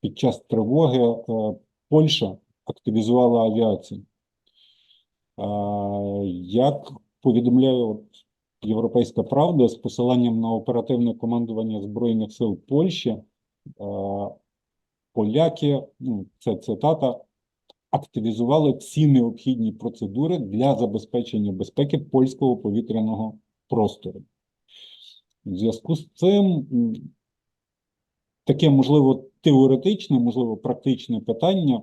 під час тривоги е, Польща активізувала авіацію. Е, Як повідомляє от Європейська Правда з посиланням на оперативне командування Збройних сил Польщі, е, поляки, ну, це цитата, активізували всі необхідні процедури для забезпечення безпеки польського повітряного простору. В зв'язку з цим таке, можливо, теоретичне, можливо, практичне питання.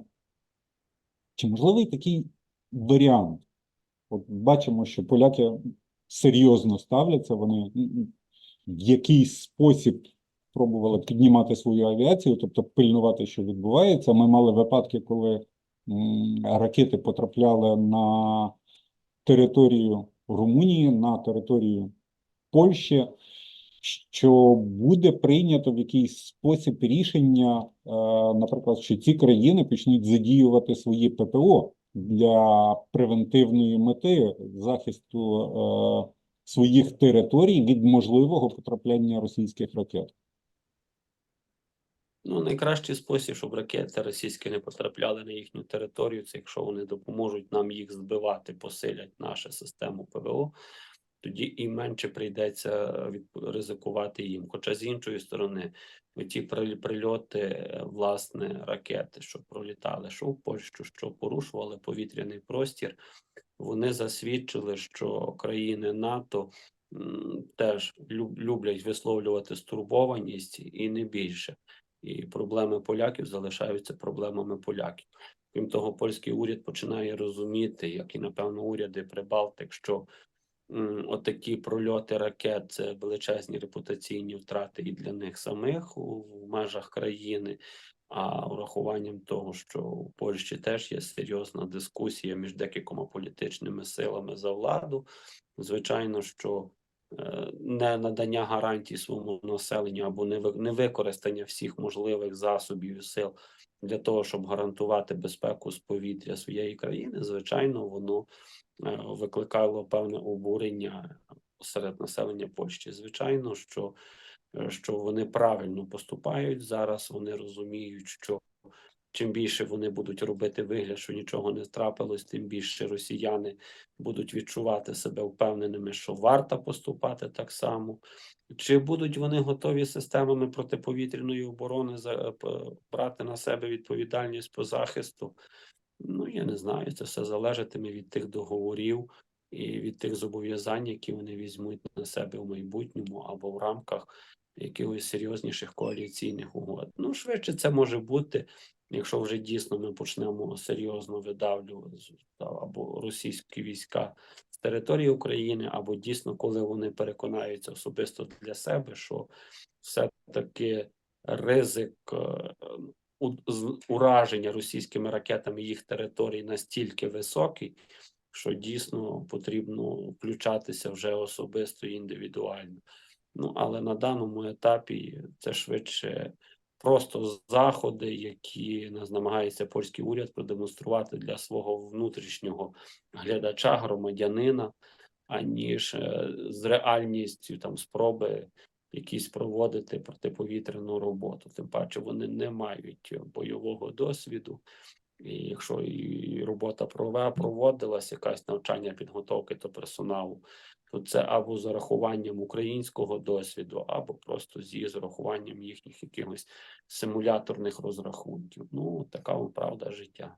Чи можливий такий варіант? От бачимо, що поляки серйозно ставляться, вони в якийсь спосіб пробували піднімати свою авіацію, тобто пильнувати, що відбувається. Ми мали випадки, коли ракети потрапляли на територію Румунії, на територію Польщі, що буде прийнято в якийсь спосіб рішення, е, наприклад, що ці країни почнуть задіювати свої ППО для превентивної мети захисту е, своїх територій від можливого потрапляння російських ракет. Ну, найкращий спосіб, щоб ракети російські не потрапляли на їхню територію, це якщо вони допоможуть нам їх збивати, посилять нашу систему ПВО, тоді і менше прийдеться від, ризикувати їм. Хоча з іншої сторони, ті прильоти, е, власне, ракети, що пролітали, що в Польщу, що порушували повітряний простір, вони засвідчили, що країни НАТО теж люблять висловлювати стурбованість і не більше. І проблеми поляків залишаються проблемами поляків. Крім того, польський уряд починає розуміти, як і напевно уряди Прибалтик, що отакі прольоти ракет це величезні репутаційні втрати і для них самих у, межах країни. А урахуванням того, що у Польщі теж є серйозна дискусія між декількома політичними силами за владу, звичайно, що не надання гарантій своєму населенню або не ви- не використання всіх можливих засобів і сил для того, щоб гарантувати безпеку з повітря своєї країни, звичайно, воно е, викликало певне обурення серед населення Польщі. Звичайно, що, е, що вони правильно поступають зараз. Вони розуміють, що чим більше вони будуть робити вигляд, що нічого не трапилось, тим більше росіяни будуть відчувати себе впевненими, що варто поступати так само. Чи будуть вони готові системами протиповітряної оборони за, брати на себе відповідальність по захисту? Ну, я не знаю. Це все залежатиме від тих договорів і від тих зобов'язань, які вони візьмуть на себе в майбутньому або в рамках якихось серйозніших коаліційних угод. Ну, швидше це може бути, якщо вже дійсно ми почнемо серйозно видавлювати або російські війська з території України, або дійсно, коли вони переконаються особисто для себе, що все-таки ризик е, ураження російськими ракетами їх територій настільки високий, що дійсно потрібно включатися вже особисто і індивідуально. Ну, але на даному етапі це швидше просто заходи, які нас намагається польський уряд продемонструвати для свого внутрішнього глядача, громадянина, аніж е, з реальністю там спроби якісь проводити протиповітряну роботу. Тим паче вони не мають бойового досвіду. І якщо і робота проводилась, якась навчання підготовки до персоналу, то це або з урахуванням українського досвіду, або просто зі зарахуванням їхніх якихось симуляторних розрахунків. Ну, така правда життя.